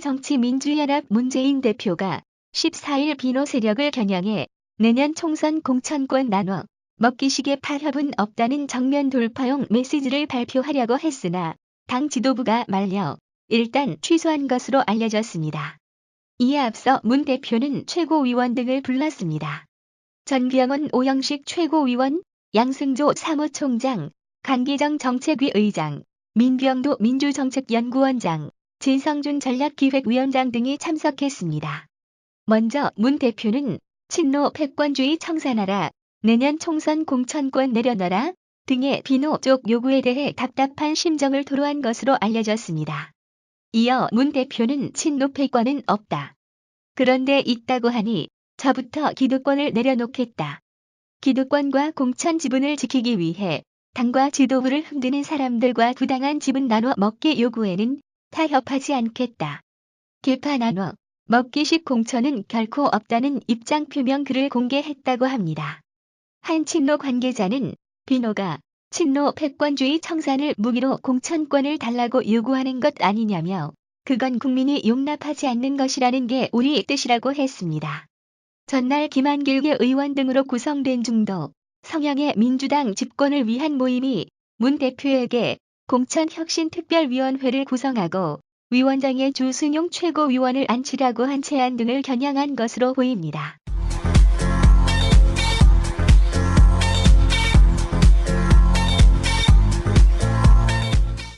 새정치민주연합 문재인 대표가 14일 비노 세력을 겨냥해 내년 총선 공천권 나눠 먹기식의 파협은 없다는 정면 돌파용 메시지를 발표하려고 했으나 당 지도부가 말려 일단 취소한 것으로 알려졌습니다. 이에 앞서 문 대표는 최고위원 등을 불렀습니다. 전병원 오영식 최고위원, 양승조 사무총장, 강기정 정책위 의장, 민병도 민주정책연구원장, 진성준 전략기획위원장 등이 참석했습니다. 먼저 문 대표는 친노 패권주의 청산하라, 내년 총선 공천권 내려놔라 등의 비노 쪽 요구에 대해 답답한 심정을 토로한 것으로 알려졌습니다. 이어 문 대표는 친노 패권은 없다. 그런데 있다고 하니 저부터 기득권을 내려놓겠다. 기득권과 공천 지분을 지키기 위해 당과 지도부를 흔드는 사람들과 부당한 지분 나눠 먹기 요구에는 타협하지 않겠다. 개파 나눠 먹기식 공천은 결코 없다는 입장 표명 글을 공개했다고 합니다. 한 친노 관계자는 비노가 친노 패권주의 청산을 무기로 공천권을 달라고 요구하는 것 아니냐며 그건 국민이 용납하지 않는 것이라는 게 우리 뜻이라고 했습니다. 전날 김한길계 의원 등으로 구성된 중도 성향의 민주당 집권을 위한 모임이 문 대표에게 공천혁신특별위원회를 구성하고 위원장에 주순용 최고위원을 앉히라고 한 제안 등을 겨냥한 것으로 보입니다.